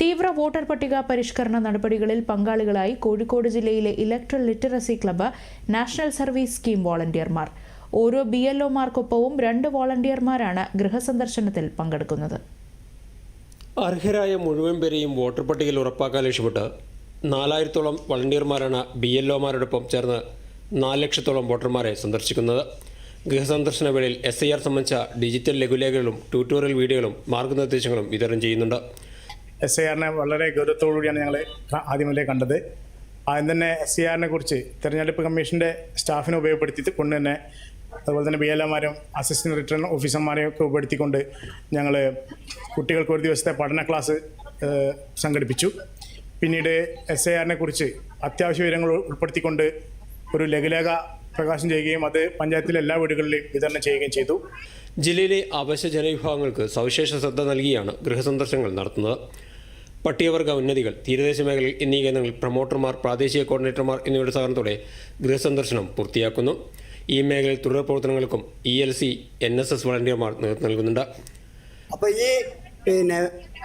തീവ്ര വോട്ടർ പട്ടിക പരിഷ്കരണ നടപടികളിൽ പങ്കാളികളായി കോഴിക്കോട് ജില്ലയിലെ electoral literacy club national service scheme വോളണ്ടിയർമാർ ഓരോ ബി എൽ ഒമാർക്കൊപ്പവും രണ്ട് വോളണ്ടിയർമാരാണ് ഗൃഹസന്ദർശനത്തിൽ പങ്കെടുക്കുന്നത്. അർഹരായ മുഴുവൻ പേരെയും വോട്ടർ പട്ടികയിൽ ഉറപ്പാക്കാൻ ലക്ഷ്യമിട്ട് നാലായിരത്തോളം വളണ്ടിയർമാരാണ് ബി എൽ ഒമാരോടൊപ്പം ചേർന്ന് നാല് ലക്ഷത്തോളം വോട്ടർമാരെ സന്ദർശിക്കുന്നത്. ഗൃഹസന്ദർശന വേളയിൽ എസ് ഐ ആർ സംബന്ധിച്ച ഡിജിറ്റൽ ലഘുലേഖകളും ട്യൂട്ടോറിയൽ വീഡിയോകളും മാർഗനിർദ്ദേശങ്ങളും വിതരണം ചെയ്യുന്നുണ്ട്. എസ് ഐ ആറിനെ വളരെ ഗൗരവത്തോടുകൂടിയാണ് ഞങ്ങൾ ആദ്യമല്ലേ കണ്ടത്. ആദ്യം തന്നെ എസ് ഐ ആറിനെ കുറിച്ച് തെരഞ്ഞെടുപ്പ് കമ്മീഷന്റെ സ്റ്റാഫിനെ ഉപയോഗപ്പെടുത്തി കൊണ്ട് തന്നെ അതുപോലെ തന്നെ ബി എൽ എമാരും അസിസ്റ്റന്റ് റിട്ടേൺ ഓഫീസർമാരെയും ഒക്കെ ഉപയോഗപ്പെടുത്തിക്കൊണ്ട് ഞങ്ങൾ കുട്ടികൾക്ക് ഒരു ദിവസത്തെ പഠന ക്ലാസ് സംഘടിപ്പിച്ചു. പിന്നീട് എസ് ഐ ആറിനെ കുറിച്ച് അത്യാവശ്യ വിവരങ്ങൾ ഉൾപ്പെടുത്തിക്കൊണ്ട് ഒരു ലഘുലേഖ പ്രകാശനം ചെയ്യുകയും അത് പഞ്ചായത്തിലെ എല്ലാ വീടുകളിലും വിതരണം ചെയ്യുകയും ചെയ്തു. ജില്ലയിലെ അവശ്യ ജനവിഭാഗങ്ങൾക്ക് സവിശേഷ ശ്രദ്ധ നൽകിയാണ് ഗൃഹസന്ദർശനങ്ങൾ നടത്തുന്നത്. പട്ടികവർഗ ഉന്നതികൾ തീരദേശ മേഖലയിൽ എന്നീ കേന്ദ്രങ്ങളിൽ പ്രൊമോട്ടർമാർ പ്രാദേശിക കോർഡിനേറ്റർമാർ എന്നിവരുടെ സഹകരണത്തോടെ ഗൃഹസന്ദർശനം പൂർത്തിയാക്കുന്നു. ഈ മേഖലയിൽ തുടർ പ്രവർത്തനങ്ങൾക്കും E L C N S S വളണ്ടിയർമാർ നേതൃത്വം നൽകുന്നുണ്ട്. അപ്പോൾ ഈ പിന്നെ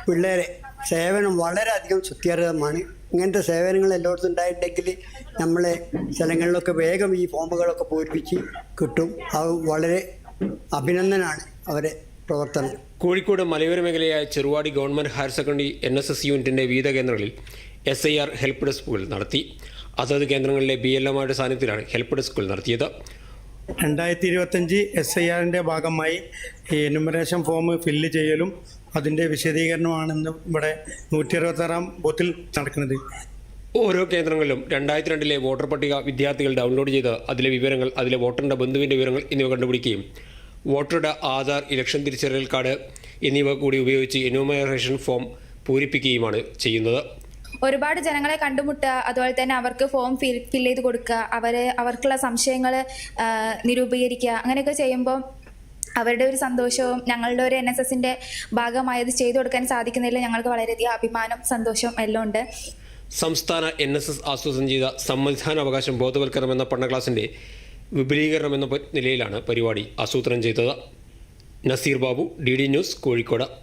പിള്ളേരെ സേവനം വളരെയധികം സുത്യർഹമാണ്. ഇങ്ങനത്തെ സേവനങ്ങൾ എല്ലായിടത്തും ഉണ്ടായിട്ടുണ്ടെങ്കിൽ നമ്മളെ സ്ഥലങ്ങളിലൊക്കെ വേഗം ഈ ഫോമുകളൊക്കെ പൂരിപ്പിച്ച് കിട്ടും. അത് വളരെ അഭിനന്ദനാണ് അവരെ. പ്രവർത്തനം. കോഴിക്കോട് മലയോര മേഖലയായ Cheruvadi government higher secondary N S S യൂണിറ്റിന്റെ വിവിധ കേന്ദ്രങ്ങളിൽ എസ് ഐ ആർ ഹെൽപ്പ് ഡെസ്കുകൾ നടത്തി. അതത് കേന്ദ്രങ്ങളിലെ ബി എൽ എമാരുടെ സാന്നിധ്യത്തിലാണ് ഹെൽപ്പ് ഡെസ്കുകൾ നടത്തിയത്. രണ്ടായിരത്തി ഇരുപത്തഞ്ച് എസ് ഐ ആറിന്റെ ഭാഗമായി ഈ എനുമറേഷൻ ഫോം ഫില്ല് ചെയ്യലും അതിന്റെ വിശദീകരണമാണ് ഇന്ന് ഇവിടെ നൂറ്റി അറുപത്താറാം ബൂത്തിൽ നടക്കുന്നത്. ഓരോ കേന്ദ്രങ്ങളിലും രണ്ടായിരത്തി രണ്ടിലെ വോട്ടർ പട്ടിക വിദ്യാർത്ഥികൾ ഡൗൺലോഡ് ചെയ്ത് അതിലെ വിവരങ്ങൾ അതിലെ വോട്ടറിന്റെ ബന്ധുവിന്റെ വിവരങ്ങൾ എന്നിവ കണ്ടുപിടിക്കുകയും വോട്ടറുടെ ആധാർ ഇലക്ഷൻ തിരിച്ചറിയൽ കാർഡ് എന്നിവ കൂടി ഉപയോഗിച്ച് എന്യൂമറേഷൻ ഫോം പൂരിപ്പിക്കുകയുമാണ് ചെയ്യുന്നത്. ഒരുപാട് ജനങ്ങളെ കണ്ടുമുട്ടുക അതുപോലെ തന്നെ അവർക്ക് ഫോം ഫിൽ ഫിൽ ചെയ്ത് കൊടുക്കുക അവരെ അവർക്കുള്ള സംശയങ്ങൾ നിരൂപീകരിക്കുക അങ്ങനെയൊക്കെ ചെയ്യുമ്പോൾ അവരുടെ ഒരു സന്തോഷവും ഞങ്ങളുടെ ഒരു എൻ എസ് എസിന്റെ ഭാഗമായത് ചെയ്തു കൊടുക്കാൻ സാധിക്കുന്നതിൽ ഞങ്ങൾക്ക് വളരെയധികം അഭിമാനം സന്തോഷം എല്ലാം ഉണ്ട്. സംസ്ഥാന എൻ എസ് എസ് ആസൂത്രണം ചെയ്ത സമ്മതിദാനാവകാശം ബോധവൽക്കരണം എന്ന പഠന ക്ലാസിന്റെ വിപുലീകരണം എന്ന നിലയിലാണ് പരിപാടി ആസൂത്രണം ചെയ്തത്. Naseer Babu D D news Kozhikode.